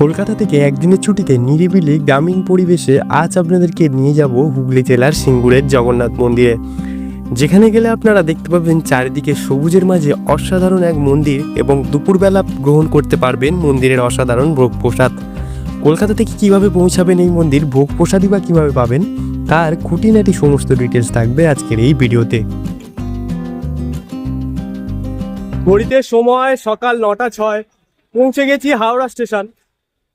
কলকাতা থেকে একদিনের ছুটিতে নিরিবিলি গ্রামীণ পরিবেশে আজ আপনাদেরকে নিয়ে যাব হুগলি জেলার সিঙ্গুরের জগন্নাথ মন্দিরে। যেখানে গেলে আপনারা দেখতে পাবেন চারিদিকে সবুজের মাঝে অসাধারণ এক মন্দির এবং দুপুরবেলা গ্রহণ করতে পারবেন মন্দিরের অসাধারণ ভোগ প্রসাদ। কলকাতা থেকে কীভাবে পৌঁছাবেন এই মন্দির, ভোগ প্রসাদই বা কীভাবে পাবেন, তার খুঁটিনাটি সমস্ত ডিটেলস থাকবে আজকের এই ভিডিওতে। ঘড়িতে সময় সকাল নটা ছয়, পৌঁছে গেছি হাওড়া স্টেশন।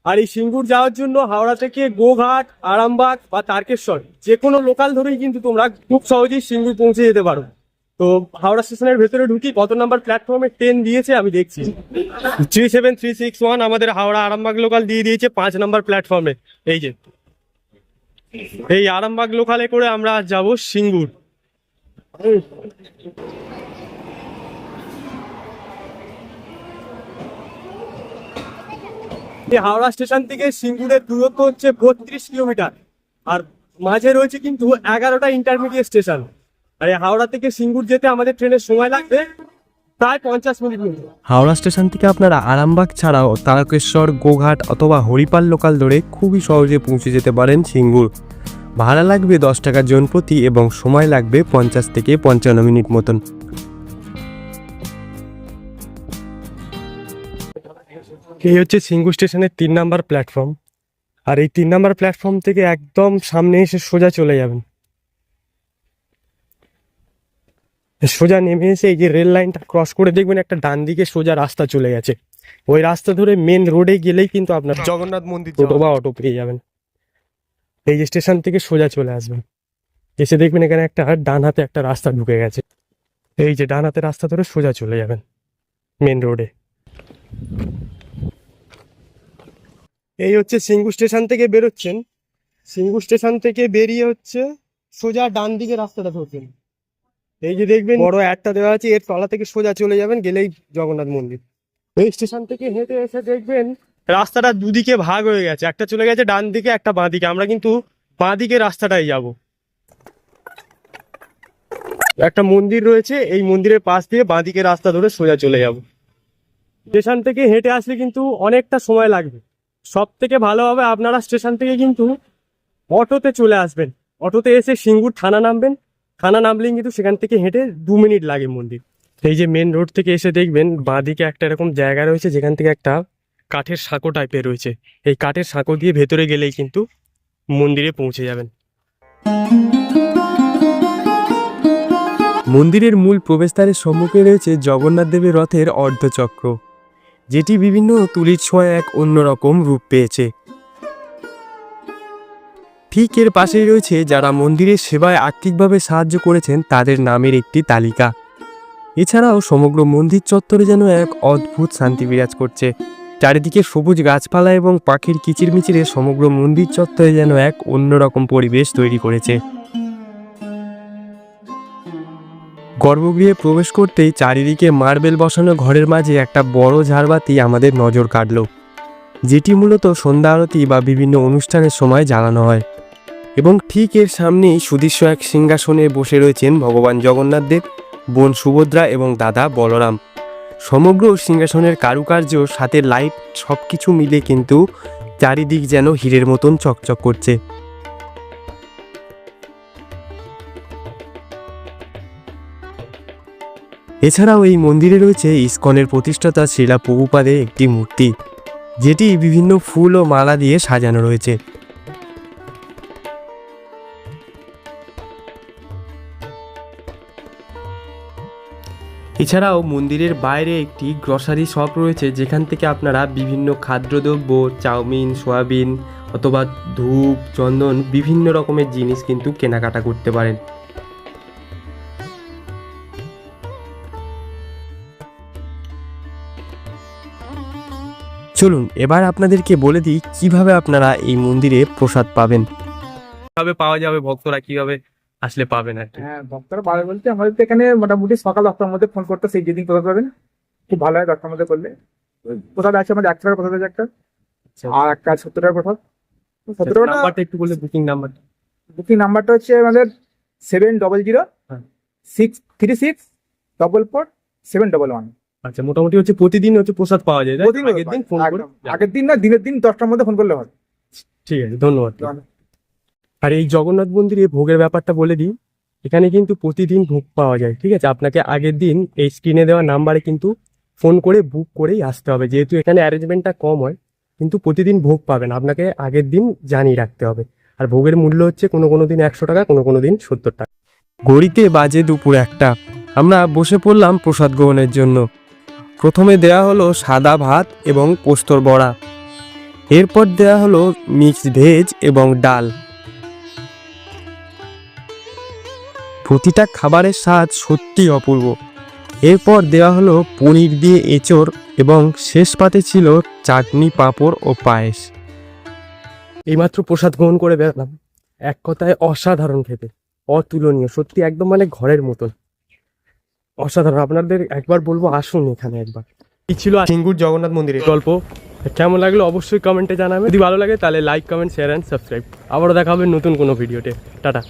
আর এই সিঙ্গুর যাওয়ার জন্য হাওড়া থেকে গোঘাট, আরামবাগ বা তারকেশ্বর যে কোনো লোকাল ধরেই কিন্তু তোমরা খুব সহজেই সিঙ্গুর পৌঁছে যেতে পারো। তো হাওড়া স্টেশনের ভেতরে ঢুকি, কত নাম্বার প্ল্যাটফর্মে ট্রেন দিয়েছে আমি দেখছি। Three seven three six one আমাদের হাওড়া আরামবাগ লোকাল দিয়ে দিয়েছে পাঁচ নাম্বার প্ল্যাটফর্মে এই যে। এই আরামবাগ লোকালে করে আমরা যাব সিঙ্গুর। এই হাওড়া স্টেশন থেকে সিঙ্গুরের দূরত্ব হচ্ছে বত্রিশ কিলোমিটার। আর মাঝে রয়েছে কিন্তু এগারোটা ইন্টারমিডিয়েট স্টেশন আর এই হাওড়া থেকে সিঙ্গুর যেতে আমাদের ট্রেনের সময় লাগবে প্রায় পঞ্চাশ মিনিট হাওড়া স্টেশন থেকে আপনারা আরামবাগ ছাড়াও তারকেশ্বর, গোঘাট অথবা হরিপাল লোকাল ধরে খুবই সহজে পৌঁছে যেতে পারেন সিঙ্গুর। ভাড়া লাগবে দশ টাকা জন প্রতি এবং সময় লাগবে পঞ্চাশ থেকে পঞ্চান্ন মিনিট মতন। এই হচ্ছে সিঙ্গু স্টেশনের তিন নাম্বার প্ল্যাটফর্ম আর এই তিন নাম্বার প্ল্যাটফর্ম থেকে একদম সামনে এসে সোজা চলে যাবেন। সোজা নেমে এসে এই যে রেল লাইনটা ক্রস করে দেখবেন একটা ডান দিকে সোজা রাস্তা চলে গেছে। ওই রাস্তা ধরে মেন রোডে গেলেই কিন্তু আপনার জগন্নাথ মন্দির টোটো বা অটো পেয়ে যাবেন। এই যে স্টেশন থেকে সোজা চলে আসবেন। এসে দেখবেন এখানে একটা ডান হাতে একটা রাস্তা ঢুকে গেছে। এই যে ডান হাতে রাস্তা ধরে সোজা চলে যাবেন মেন রোডে এই হচ্ছে সিঙ্গু স্টেশন থেকে বেরোচ্ছেন। সিঙ্গু স্টেশন থেকে বেরিয়ে হচ্ছে সোজা ডান দিকে রাস্তাটা ধরছেন। এই যে দেখবেন বড় একটা দেওয়া আছে, এর তলা থেকে সোজা চলে যাবেন, গেলেই জগন্নাথ মন্দির। এই স্টেশন থেকে হেঁটে এসে দেখবেন রাস্তাটা দুদিকে ভাগ হয়ে গেছে। একটা চলে গেছে ডান দিকে, একটা বাঁ দিকে। আমরা কিন্তু বাঁ দিকে রাস্তাটাই যাব। একটা মন্দির রয়েছে, এই মন্দিরের পাশ দিয়ে বাঁ দিকে রাস্তা ধরে সোজা চলে যাব। স্টেশন থেকে হেঁটে আসলে কিন্তু অনেকটা সময় লাগবে। সব থেকে ভালো হবে আপনারা স্টেশন থেকে কিন্তু অটোতে চলে আসবেন। অটোতে এসে সিঙ্গুর থানা নামবেন। থানা নামলেই কিন্তু সেখান থেকে হেঁটে দু মিনিট লাগে মন্দির। এই যে মেন রোড থেকে এসে দেখবেন, বাঁদিকে একটা এরকম জায়গা রয়েছে, যেখান থেকে একটা কাঠের সাঁকো টাইপের রয়েছে। এই কাঠের সাঁকো দিয়ে ভেতরে গেলেই কিন্তু মন্দিরে পৌঁছে যাবেন। মন্দিরের মূল প্রবেশদ্বারের সম্মুখে রয়েছে জগন্নাথ দেবের রথের অর্ধচক্র। যেটি বিভিন্ন তুলির ছোঁয়া এক অন্যরকম রূপ পেয়েছে। ঠিক এর পাশেই রয়েছে যারা মন্দিরের সেবায় আর্থিকভাবে সাহায্য করেছেন, তাদের নামের একটি তালিকা। এছাড়াও সমগ্র মন্দির চত্বরে যেন এক অদ্ভুত শান্তি বিরাজ করছে। চারিদিকে সবুজ গাছপালা এবং পাখির কিচিরমিচিরে সমগ্র মন্দির চত্বরে যেন এক অন্যরকম পরিবেশ তৈরি করেছে। গর্ভগৃহে প্রবেশ করতেই চারিদিকে মার্বেল বসানো ঘরের মাঝে একটা বড় ঝাড়বাতি আমাদের নজর কাটল, যেটি মূলত সন্ধ্যা আরতি বা বিভিন্ন অনুষ্ঠানের সময় জ্বালানো হয়। এবং ঠিক এর সামনেই সুদৃশ্য এক সিংহাসনে বসে রয়েছেন ভগবান জগন্নাথ দেব, বোন সুভদ্রা এবং দাদা বলরাম। সমগ্র সিংহাসনের কারুকার্য, সাথে লাইট সব কিছু মিলে কিন্তু চারিদিক যেন হীরের মতন চকচক করছে। এছাড়াও এই মন্দিরে রয়েছে ইস্কনের প্রতিষ্ঠাতা শিলা প্রভুপাদের একটি মূর্তি, যেটি বিভিন্ন ফুল ও মালা দিয়ে সাজানো রয়েছে। এছাড়াও মন্দিরের বাইরে একটি গ্রসারি শপ রয়েছে, যেখান থেকে আপনারা বিভিন্ন খাদ্যদ্রব্য, চাউমিন, সয়াবিন অথবা ধূপ, চন্দন বিভিন্ন রকমের জিনিস কিন্তু কেনাকাটা করতে পারেন। চলুন এবার আপনাদেরকে বলে দিই কীভাবে আপনারা এই মন্দিরে প্রসাদ পাবেন। কীভাবে পাওয়া যাবে ভক্তরা কীভাবে আসলে পাবেন আর কি? হ্যাঁ ভক্তরা পাবে বলতে হয়তো এখানে মোটামুটি সকাল দশটার মধ্যে ফোন করতে সেই যেদিন প্রসাদ পাবেন। খুব ভালো হয় দশটার মধ্যে করলে। প্রসাদ আছে আমাদের একশো টাকার প্রসাদ আছে একটা। আর একটা সত্তর টাকার প্রসাদ। সত্তর টাকা নাম্বারটা একটু বলে বুকিং নাম্বার বুকিং নাম্বারটা হচ্ছে আমাদের seven double zero. Six three six double four seven double one আচ্ছা মোটামুটি হচ্ছে প্রতিদিন হচ্ছে প্রসাদ পাওয়া যায় প্রতিদিন আগের দিন ফোন করে? আগের দিন না দিনের দিন দশটার মধ্যে ফোন করলে হবে ঠিক আছে ধন্যবাদ। আর এই জগন্নাথ মন্দিরে ভোগের ব্যাপারটা বলে দিই এখানে কিন্তু প্রতিদিন ভোগ পাওয়া যায় ঠিক আছে? আপনাকে আগের দিন এই স্ক্রিনে দেওয়া নাম্বারে কিন্তু ফোন করে বুক করেই আসতে হবে। যেহেতু এখানে অ্যারেঞ্জমেন্টটা কম হয় কিন্তু প্রতিদিন ভোগ পাবেন আপনাকে আগের দিন জানিয়ে রাখতে হবে। আর ভোগের মূল্য হচ্ছে কোনো কোনো দিন একশো টাকা কোনো কোনো দিন সত্তর টাকা। ঘড়িতে বাজে দুপুর একটা আমরা বসে পড়লাম প্রসাদ গ্রহণের জন্য। প্রথমে দেয়া হলো সাদা ভাত এবং পোস্তর বড়া। এরপর দেয়া হলো মিক্সড ভেজ এবং ডাল। প্রতিটা খাবারের স্বাদ সত্যি অপূর্ব। এরপর দেওয়া হলো পনির দিয়ে এঁচড় এবং শেষ পাতে ছিল চাটনি, পাঁপড় ও পায়েস। এইমাত্র প্রসাদ গ্রহণ করে বেরোলাম এক কথায় অসাধারণ খেতে। অতুলনীয়, সত্যি একদম মানে ঘরের মতন। অসাধারণ। আপনাদের একবার বলব, আসুন এখানে একবার। এই ছিল সিঙ্গুর জগন্নাথ মন্দিরের গল্প। কেমন লাগল অবশ্যই কমেন্টে জানাবে যদি ভালো লাগে তাহলে like comment share and subscribe আবারও দেখা হবে নতুন কোনো ভিডিওতে টাটা।